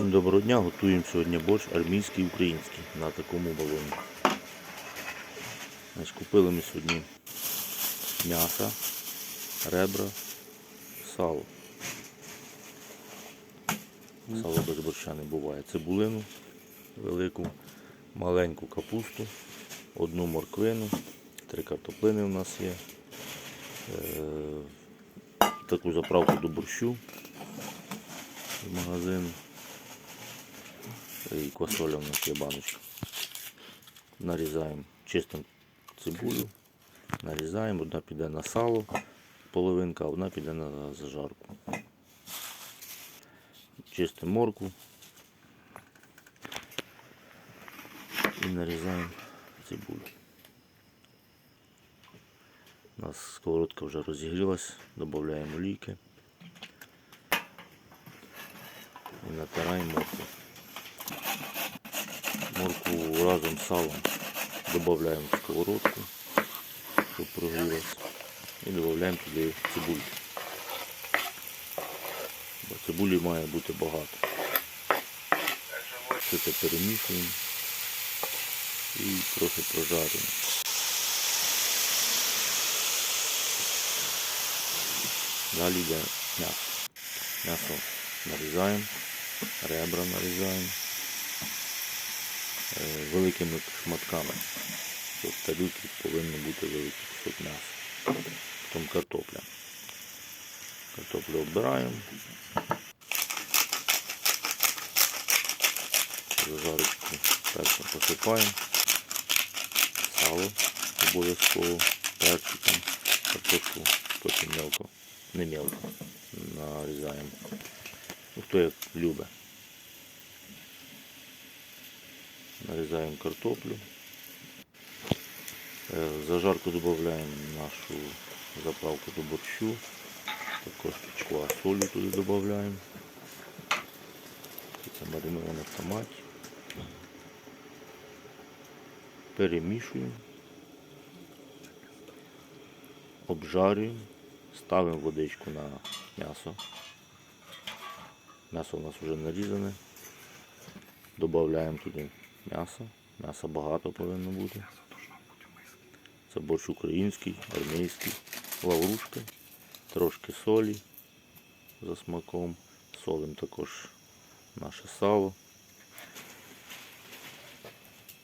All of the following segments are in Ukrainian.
Всім доброго дня, готуємо сьогодні борщ армійський український на такому балоні. Значить, купили ми сьогодні м'ясо, ребра, сало. Сало без борща не буває. Цибулину велику, маленьку капусту, одну морквину, три картоплини у нас є. Е, таку заправку до борщу з магазину. І квасоля в нас є баночка. Нарізаємо чистим цибулю, нарізаємо, одна піде на сало, половинка, одна піде на зажарку. Чистимо морку і нарізаємо цибулю. У нас сковородка вже розігрілась, додаємо олійки і натираємо морку. Разом з салом додаємо в сковородку, щоб прогрілась. І додаємо туди цибульки. Бо цибулі має бути багато. Все це перемішуємо і трохи прожарюємо. Далі йде м'ясо. М'ясо нарізаємо, ребра нарізаємо великими шматками. Тобто тарілці повинен бути великий кусок м'яса. Потім картопля. Картоплю оббираємо. Зажарочку першим посипаємо. Сало обов'язково перчиком. Картошку потім мелко, не мелко нарізаємо. Ну, хто як любить. Нарізаємо картоплю. Е, Зажарку додаємо нашу заправку до борщу. Також чква солі туди додаємо. Це мариноване в томаті. Перемішуємо. Обжарюємо. Ставимо водичку на м'ясо. М'ясо у нас вже нарізане. Додаємо туди м'ясо. М'яса багато повинно бути. Це борщ український, армійський, лаврушка, трошки солі за смаком. Солим також наше сало.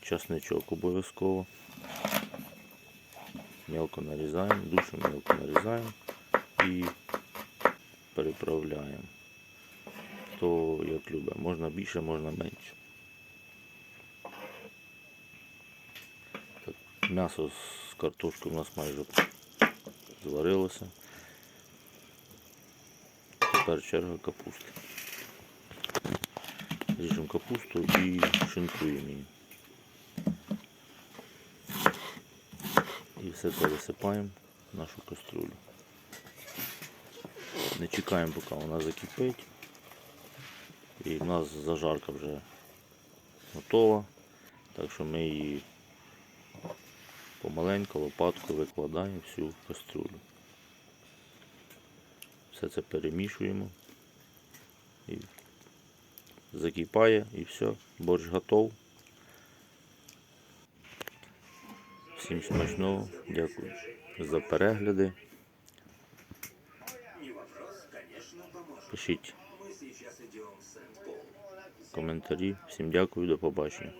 Часничок обов'язково. Мелко нарізаємо, дуже мелко нарізаємо і переправляємо. Хто як любить, можна більше, можна менше. М'ясо з картошкою у нас майже зварилося. Тепер черга капусти. Ріжемо капусту і шинкуємо її. І все це висипаємо в нашу каструлю. Не чекаємо, поки вона закипить. І в нас зажарка вже готова. Так що ми її помаленьку лопаткою викладаємо всю в каструлю. Все це перемішуємо. І закипає і все, борщ готов. Всім смачного, дякую за перегляди. Пишіть коментарі. Всім дякую, до побачення.